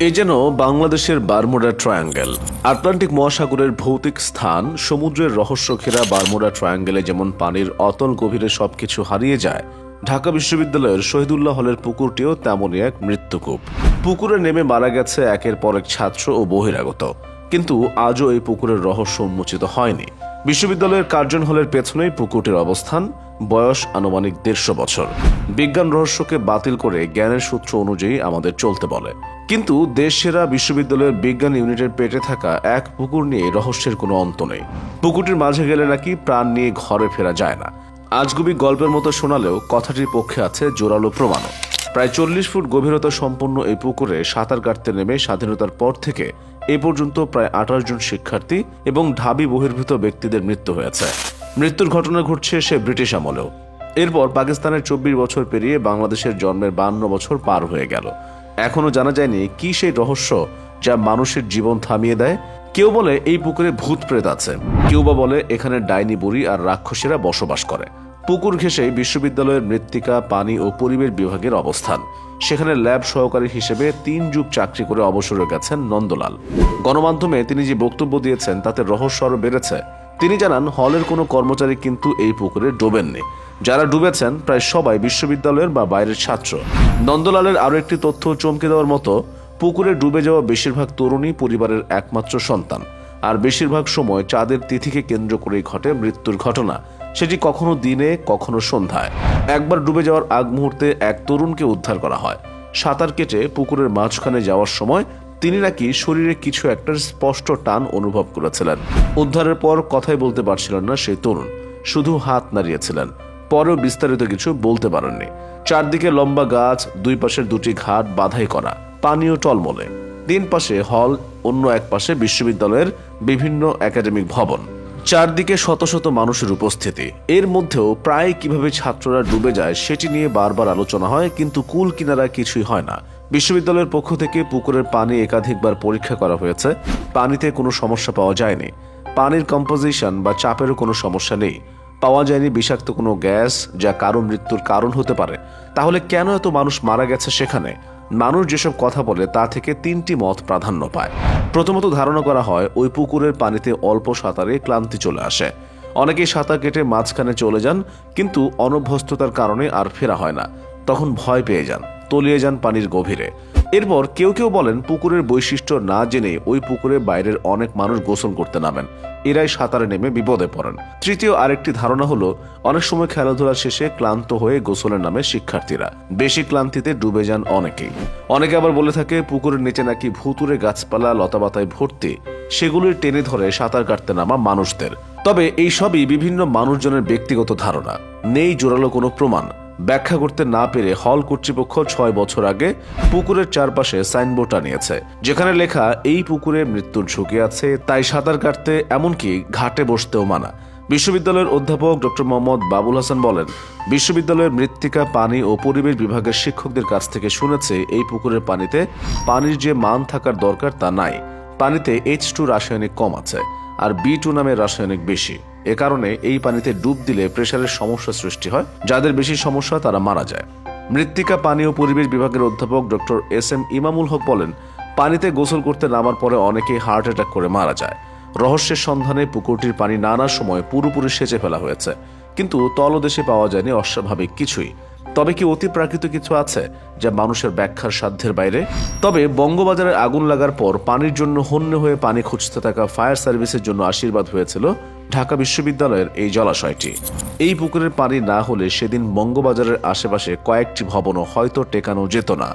এ যেন বাংলাদেশের Bermuda triangle. Atlantic মহাসাগরের ভৌতিক স্থান, সমুদ্রের রহস্য ঘেরা বারমুডা ট্রায়াঙ্গেলে যেমন পানির অতল গভীরে সবকিছু হারিয়ে যায়, ঢাকা বিশ্ববিদ্যালয়ের শহীদুল্লাহ হলের পুকুরটিও তেমনই এক মৃত্যুকূপ। পুকুরে নেমে মারা গেছে একের পর এক ছাত্র ও বহিরাগত। কিন্তু আজও এই পুকুরের রহস্য উন্মোচিত হয়নি। বিশ্ববিদ্যালয়ের কার্জন হলের পেছনেই পুকুরটির অবস্থান, বয়স আনুমানিক দেড়শো বছর। বিজ্ঞান রহস্যকে বাতিল করে জ্ঞানের সূত্র অনুযায়ী আমাদের চলতে বলে। কিন্তু দেশ সেরা বিশ্ববিদ্যালয়ের বিজ্ঞান ইউনিটের পেটে থাকা এক পুকুর নিয়ে রহস্যের কোনো অন্ত নেই। পুকুরটির মাঝে গেলে নাকি প্রাণ নিয়ে ঘরে ফেরা যায় না। আজগুবি গল্পের মতো শোনালেও কথাটির পক্ষে আছে জোরালো প্রমাণও। প্রায় চল্লিশ ফুট গভীরতা সম্পন্ন এই পুকুরে সাঁতার কাটতে নেমে স্বাধীনতার পর থেকে এ পর্যন্ত প্রায় আঠাশ জন শিক্ষার্থী এবং ঢাবি বহির্ভূত ব্যক্তিদের মৃত্যু হয়েছে। মৃত্যুর ঘটনা ঘটছে সে ব্রিটিশ আমলেও। এরপর পাকিস্তানের চব্বিশ বছর পেরিয়ে বাংলাদেশের জন্মের বান্ন বছর পার হয়ে গেল। এখনও জানা যায়নি কি সেই রহস্য যা মানুষের জীবন থামিয়ে দেয়? কেউ বলে এই পুকুরে ভূত প্রেত আছে। কেউ বা বলে এখানে ডাইনি বুড়ি আর রাক্ষসীরা বসবাস করে। পুকুর ঘেঁষে বিশ্ববিদ্যালয়ের মৃত্তিকা, পানি ও পরিবেশ বিভাগের অবস্থান। সেখানে ল্যাব সহকারী হিসেবে তিন যুগ চাকরি করে অবসরে গেছেন নন্দলাল। গণমাধ্যমে তিনি যে বক্তব্য দিয়েছেন তাতে রহস্য আরও বেড়েছে। তিনি জানান, হলের কোনো কর্মচারী কিন্তু এই পুকুরে ডোবেননি। যারা ডুবেছেন, প্রায় সবাই বিশ্ববিদ্যালয়ের বা বাইরের ছাত্র। নন্দলালের আরও একটি তথ্য চমকে দেওয়ার মতো, পুকুরে ডুবে যাওয়া বেশিরভাগ তরুণী পরিবারের একমাত্র সন্তান। আর বেশিরভাগ সময় চাঁদের তিথিকে কেন্দ্র করেই ঘটে মৃত্যুর ঘটনা। সেটি কখনো দিনে, কখনো সন্ধ্যায়। একবার ডুবে যাওয়ার আগ মুহূর্তে এক তরুণকে উদ্ধার করা হয়। সাঁতার কেটে পুকুরের মাঝখানে যাওয়ার সময় তিনি নাকি শরীরে কিছু একটা স্পষ্ট টান অনুভব করেছিলেন। উদ্ধারের পর কথাই বলতে পারছিলেন না সেই তরুণ। শুধু হাত নাড়িয়েছিলেন। পরেও বিস্তারিত কিছু বলতে পারেননি। চারদিকে লম্বা গাছ, দুই পাশের দুটি ঘাট বাধাই করা, পানীয় টলমলে। তিন পাশে হল, অন্য এক পাশে বিশ্ববিদ্যালয়ের বিভিন্ন একাডেমিক ভবন। চারদিকে শত শত মানুষের উপস্থিতি। এর মধ্যেও প্রায় কীভাবে ছাত্ররা ডুবে যায় সেটি নিয়ে বারবার আলোচনা হয়, কিন্তু কুল কিনারা কিছুই হয় না। বিশ্ববিদ্যালয়ের পক্ষ থেকে পুকুরের পানি একাধিকবার পরীক্ষা করা হয়েছে। পানিতে কোনো সমস্যা পাওয়া যায়নি। পানির কম্পোজিশন বা চাপেরও কোনো সমস্যা নেই। পাওয়া যায়নি বিষাক্ত কোনো গ্যাস যা কারও মৃত্যুর কারণ হতে পারে। তাহলে কেন এত মানুষ মারা গেছে সেখানে? মানুষ যেসব কথা বলে, তা থেকে তিনটি মত প্রাধান্য পায়। প্রথমত ধারণা করা হয়, ওই পুকুরের পানিতে অল্প সাঁতারে ক্লান্তি চলে আসে। অনেকেই সাঁতার কেটে মাঝখানে চলে যান, কিন্তু অনভ্যস্ততার কারণে আর ফেরা হয় না। তখন ভয় পেয়ে যান, তলিয়ে যান পানির গভীরে। এরপর কেউ কেউ বলেন পুকুরের বৈশিষ্ট্য না জেনে ওই পুকুরে বাইরের অনেক মানুষ গোসল করতে নামেন। এরাই সাঁতারে নেমে বিপদে পড়েন। তৃতীয় আরেকটি ধারণা হলো, অনেক সময় খেলাধুলা শেষে ক্লান্ত হয়ে গোসলের নামে শিক্ষার্থীরা। বেশি ক্লান্তিতে ডুবে যান অনেকেই। অনেকে আবার বলে থাকে, পুকুরের নিচে নাকি ভুতুরে গাছপালা, লতাপাতায় ভর্তি। সেগুলির টেনে ধরে সাঁতার কাটতে নামা মানুষদের। তবে এই সবই বিভিন্ন মানুষজনের ব্যক্তিগত ধারণা। নেই জোরালো কোনো প্রমাণ। ব্যাখ্যা করতে না পেরে হল কর্তৃপক্ষ ছয় বছর আগে পুকুরের চারপাশে সাইনবোর্ড টানিয়েছে যেখানে লেখা, এই পুকুরে মৃত্যুর ঝুঁকি আছে, তাই সাঁতার কাটতে এমনকি ঘাটে বসতেও মানা। বিশ্ববিদ্যালয়ের অধ্যাপক ডক্টর মোহাম্মদ বাবুল হাসান বলেন, বিশ্ববিদ্যালয়ের মৃত্তিকা, পানি ও পরিবেশ বিভাগের শিক্ষকদের কাছ থেকে শুনেছে, এই পুকুরের পানিতে পানির যে মান থাকার দরকার তা নাই। পানিতে এইচ টু রাসায়নিক কম আছে, আর বি টু নামের রাসায়নিক বেশি। এ কারণে এই পানিতে ডুব দিলে প্রেশারের সমস্যা সৃষ্টি হয়, যাদের বেশি সমস্যা তারা মারা যায়। মৃত্তিকা পানি ও পরিবেশ বিভাগের অধ্যাপক ডক্টর এস এম ইমামুল হক বলেন, পানিতে গোসল করতে নামার পরে অনেকেই হার্ট অ্যাটাক করে মারা যায়। রহস্যের সন্ধানে পুকুরটির পানি নানা সময় পুরোপুরি সেচে ফেলা হয়েছে, কিন্তু তলদেশে পাওয়া যায়নি অস্বাভাবিক কিছুই। তবে কি অতি প্রাকৃত কিছু আছে যা মানুষের ব্যাখ্যার সাধ্যের বাইরে? তবে বঙ্গবাজারে আগুন লাগার পর পানির জন্য হন্য হয়ে পানি খুঁজতে থাকা ফায়ার সার্ভিসের জন্য আশীর্বাদ হয়েছিল ঢাকা বিশ্ববিদ্যালয়ের এই জলাশয়টি। এই পুকুরের পানি না হলে সেদিন বঙ্গবাজারের আশেপাশে কয়েকটি ভবনও হয়তো টেকানো যেত না।